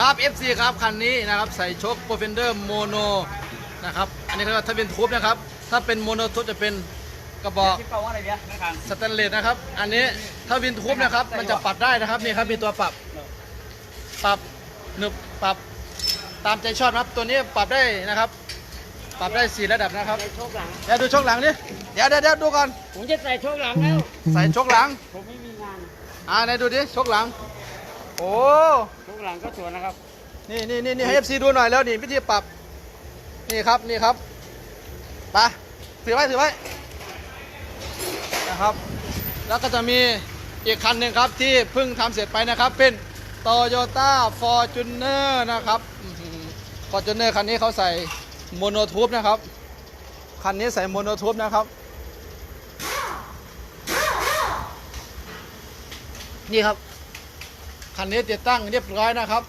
ครับ FC ครับคันนี้นะครับใส่โชคโปรเฟนเดอร์โมโนนะครับอันนี้เขาเรียกว่าถ้าเป็นทูบนะครับ ถ้าเป็นโมโนทูบจะเป็นกระบอกคิดเปล่าว่าอะไรเนี่ยนะครับสแตนเลสนะครับ อันนี้ถ้าวินทูบนะครับ มันจะปรับได้นะครับนี่ครับมีตัวปรับปรับหนึบปรับตามใจชอบนะครับตัวนี้ปรับได้นะครับ ปรับได้สี่ระดับนะครับ ใส่โชคหลัง เดี๋ยวดูโชคหลังดิเดี๋ยวเดี๋ยวเดี๋ยวดูก่อนผมจะใส่โชคหลังแล้ว ใส่โชคหลังผมไม่มีงาน อ่าไหนดูดิโชคหลัง โอ้โชคหลังก็สวยนะครับ นี่นี่นี่นี่ให้เอฟซีดูหน่อยแล้วนี่วิธีปรับ นี่ครับนี่ครับไปถือไว้ถือไว้นะครับ แล้วก็จะมีอีกคันหนึ่งครับที่เพิ่งทำเสร็จไปนะครับเป็น Toyota Fortuner นะครับฟอร์จูเนอร์คันนี้เขาใส่โมโนทูบนะครับ คันนี้ใส่โมโนทูบนะครับ นี่ครับ คันนี้ติดตั้งเรียบร้อยนะครับ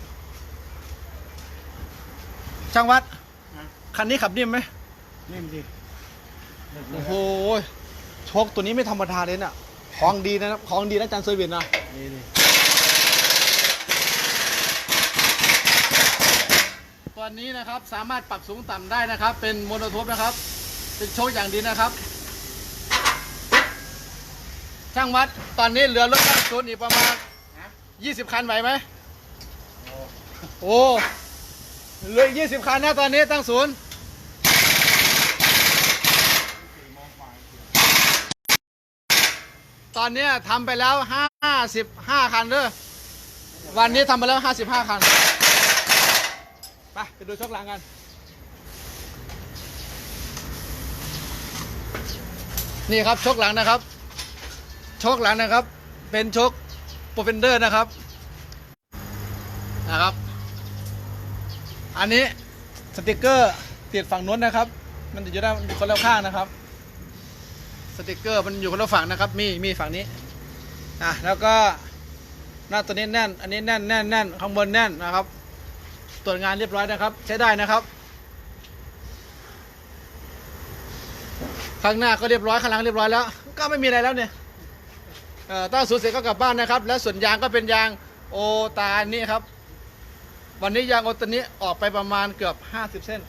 ช่างวัด คันนี้ขับนิ่มไหมนิ่มดิโอ้โหโชคตัวนี้ไม่ธรรมดาเลยน่ะ ของดีนะครับ ของดีนะจันเซอร์วิสนะนี่ดิตัวนี้นะครับสามารถปรับสูงต่ำได้นะครับ เป็นโมโนโทปนะครับ เป็นโชคอย่างดีนะครับช่างวัดตอนนี้เหลือรถตั้งศูนย์อีกประมาณ 20คันไหวไหมโอ้เหลืออีก20คันนะตอนนี้ตั้งศูนย์ตอนนี้ทำไปแล้ว55คันเด้อวันนี้ทำไปแล้ว55คันไปไปดูชกหลังกันนี่ครับชกหลังนะครับชกหลังนะครับ เป็นชก โปรเฟนเดอร์นะครับนะครับ อันนี้สติกเกอร์ติดฝั่งนู้นนะครับ มันจะอยู่ด้านคนละข้างนะครับ สติกเกอร์มันอยู่คนละฝั่งนะครับ มีมีฝั่งนี้อะแล้วก็หน้าตัวนี้แน่น อันนี้แน่นแน่นแน่นข้างบนแน่นนะครับ ตรวจงานเรียบร้อยนะครับ ใช้ได้นะครับข้างหน้าก็เรียบร้อยข้างหลังเรียบร้อยแล้ว ก็ไม่มีอะไรแล้วเนี่ย ตั้งศูนย์เสร็จก็กลับบ้านนะครับ แล้วส่วนยางก็เป็นยางโอตานี่ครับ วันนี้ยางโอตานี้ออกไปประมาณเกือบ50เส้น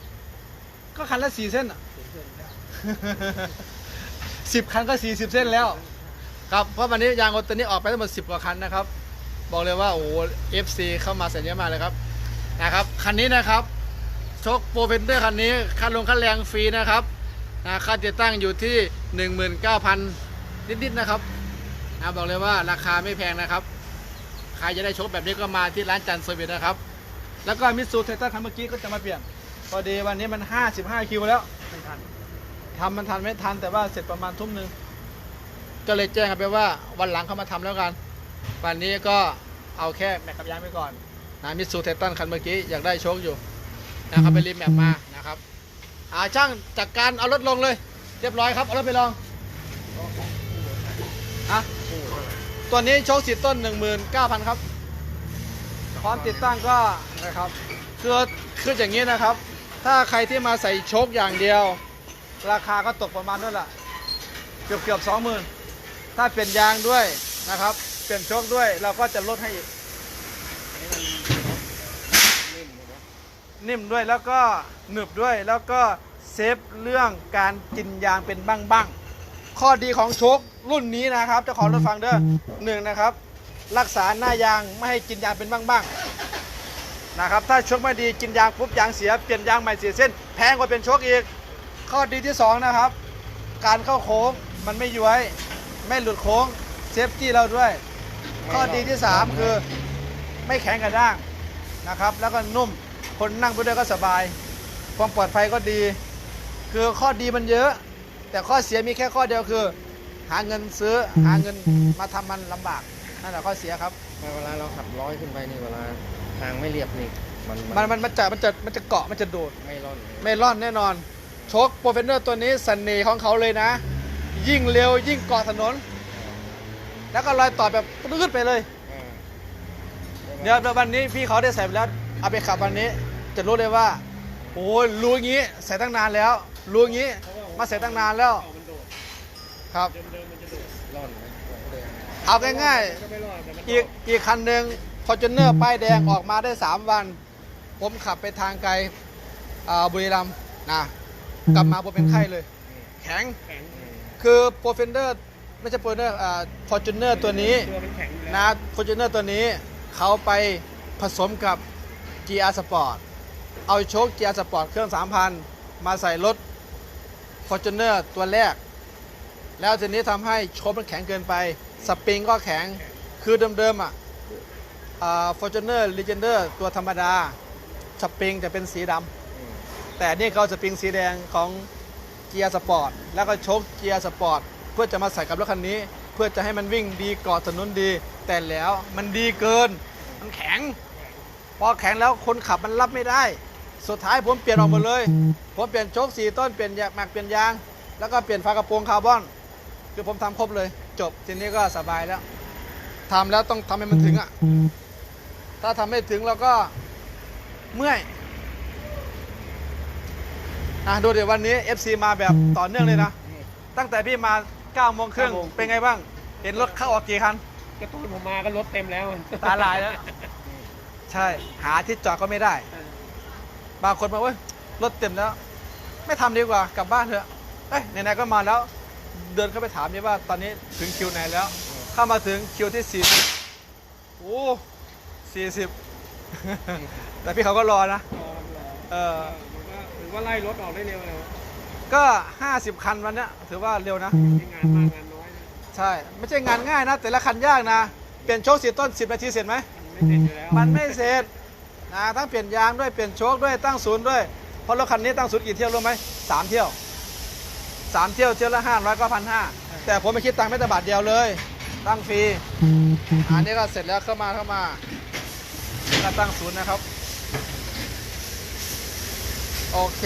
ก็คันละ4เส้นอะสิบคันก็40เส้นแล้ว ครับเพราะวันนี้ยางโอตานี้ออกไปทั้งหมด10กว่าคันนะครับ บอกเลยว่าโอ้เอฟซีเข้ามาแสนเยอะมากเลยครับนะครับคันนี้นะครับโชคโปรเฟนเดอร์คันนี้ค่าลงค่าแรงฟรีนะครับนะค่าติดตั้งอยู่ที่ 19,000 นิดๆนะครับ นะบอกเลยว่าราคาไม่แพงนะครับ ใครจะได้โชคแบบนี้ก็มาที่ร้านจันทร์เซอร์วิสนะครับ แล้วก็มิตซูเทต้าคันเมื่อกี้ก็จะมาเปลี่ยนพอดีวันนี้มัน 55 คิวแล้วไม่ทันทำมันทันไม่ทันแต่ว่าเสร็จประมาณทุ่มหนึ่งก็เลยแจ้งกันไปว่าวันหลังเขามาทำแล้วกัน วันนี้ก็เอาแค่แม็กกับยางไปก่อนนะมิตซูเทตันคันเมื่อกี้อยากได้โชคอยู่นะครับไปรีบแม็กมานะครับอาช่างจัดการเอารถลงเลย เรียบร้อยครับ เอารถไปลองอะ ตัวนี้โชคสิต้น 19,000 ครับ พร้อมติดตั้งก็นะครับคือคืออย่างนี้นะครับ ถ้าใครที่มาใส่โชคอย่างเดียว ราคาก็ตกประมาณนั่นแหละเกือบเกือบสองหมื่นถ้าเปลี่ยนยางด้วยนะครับ เปลี่ยนโชคด้วยเราก็จะลดให้อีกนิ่มด้วยแล้วก็หนึบด้วยแล้วก็เซฟเรื่องการกินยางเป็นบ้างๆข้อดีของโชค รุ่นนี้นะครับเจะขอรถฟังเด้อหนึ่งนะครับ รักษาหน้ายางไม่ให้กินยางเป็นบ้างๆนะครับถ้าโชคไม่ดีกินยางปุ๊บยางเสียเปลี่ยนยางใหม่เสียเส้น แพงกว่าเป็นโชคอีก ข้อดีที่สองนะครับ การเข้าโค้งมันไม่ย้วยไม่หลุดโค้งเซฟตี้เราด้วย ข้อดีที่สามคือไม่แข็งกระด้างนะครับ แล้วก็นุ่มคนนั่งไปด้วยก็สบาย ความปลอดภัยก็ดี คือข้อดีมันเยอะ แต่ข้อเสียมีแค่ข้อเดียวคือ หาเงินซื้อหาเงินมาทำมันลำบากนั่นแหละข้อเสียครับเวลาเราขับร้อยขึ้นไปนี่เวลาทางไม่เรียบนี่มันมันมันมันจะมันจะมันจะเกาะมันจะโดดไม่ร่อนไม่ร่อนแน่นอนโชคโปรเฟนเนอร์ตัวนี้เสน่ห์ของเขาเลยนะ ยิ่งเร็วยิ่งเกาะถนน แล้วก็ลอยต่อแบบปื๊ดไปเลยอ่าเดี๋ยวเดี๋ยววันนี้พี่เขาได้ใส่ไปแล้วเอาไปขับวันนี้ จะรู้เลยว่าโอ้ยรู้อย่างนี้ใส่ตั้งนานแล้ว รู้อย่างนี้มาใส่ตั้งนานแล้วมันโดด ครับ เดิมๆมันจะโดดร่อนไหมร่อนเลยเอาง่ายก็ไม่รอดแต่มันๆอีกอีกคันหนึ่งฟอร์จูเนอร์ป้ายแดงออกมาได้ 3 วัน ผมขับไปทางไกลอ่าบุรีรัมย์นะกลับมาผมเป็นไข้เลย แข็ง แข็งคือโปรเฟนเดอร์ไม่ใช่โปรเฟนเดอร์อ่าฟอร์จูเนอร์ตัวนี้ตัวมันแข็งอยู่แล้วนะฟอร์จูเนอร์ตัวนี้เขาไปผสมกับ GR Sport เอาโชค GR Sport เครื่อง 3,000 มาใส่รถ Fortuner ตัวแรก แล้วทีนี้ทำให้โชคมันแข็งเกินไป สปริงก็แข็ง คือเดิมๆอะฟอร์จูเนอร์ลีเจนเดอร์ตัวธรรมดา สปริงจะเป็นสีดำแต่นี่เขาสปริงสีแดงของเกียร์สปอร์ต แล้วก็โชคเกียร์สปอร์ต เพื่อจะมาใส่กับรถคันนี้ เพื่อจะให้มันวิ่งดีเกาะถนนดี แต่แล้วมันดีเกิน มันแข็ง พอแข็งแล้วคนขับมันรับไม่ได้ สุดท้ายผมเปลี่ยนออกหมดเลย ผมเปลี่ยนโชคสีต้น เปลี่ยนยางแม็กเปลี่ยนยาง แล้วก็เปลี่ยนฝากระโปรงคาร์บอน คือผมทำครบเลย จบทีนี้ก็สบายแล้วทำแล้วต้องทำให้มันถึงอะ ถ้าทำไม่ถึงเราก็เมื่อยอะดูเดี๋ยววันนี้ FC มาแบบต่อเนื่องเลยนะ ตั้งแต่พี่มา9โมงครึ่งเป็นไงบ้าง เห็นรถเข้าออกกี่คันกระตุ้นผมมาก็รถเต็มแล้วตาลายแล้วใช่ หาที่จอดก็ไม่ได้ บางคนมาเว้ยรถเต็มแล้ว ไม่ทำดีกว่ากลับบ้านเถอะเอ้ยไหนๆก็มาแล้ว เดินเข้าไปถามนี่ว่าตอนนี้ถึงคิวไหนแล้ว เข้ามาถึงคิวที่40โอ้สี่สิบแต่พี่เขาก็รอนะเออมันก็ถือว่าไล่รถออกได้เร็วเลยก็50คันวันเนี้ยถือว่าเร็วนะมีงานมากงานน้อยนะใช่ไม่ใช่งานง่ายนะ แต่ละคันยากนะ เปลี่ยนโชคสีต้น10นาทีเสร็จไหมมันไม่เสร็จอยู่แล้วมันไม่เสร็จนะทั้งเปลี่ยนยางด้วยเปลี่ยนโชคด้วยตั้งศูนย์ด้วยเพราะรถคันนี้ตั้งศูนย์กี่เที่ยวรู้ไหมสามเที่ยว สามเที่ยวเที่ยวละห้าร้อยก็พันห้าแต่ผมไม่คิดตังค์แม้แต่บาทเดียวเลย ตั้งฟรีอันนี้ก็เสร็จแล้วเข้ามาเข้ามาก็ตั้งศูนย์นะครับ โอเค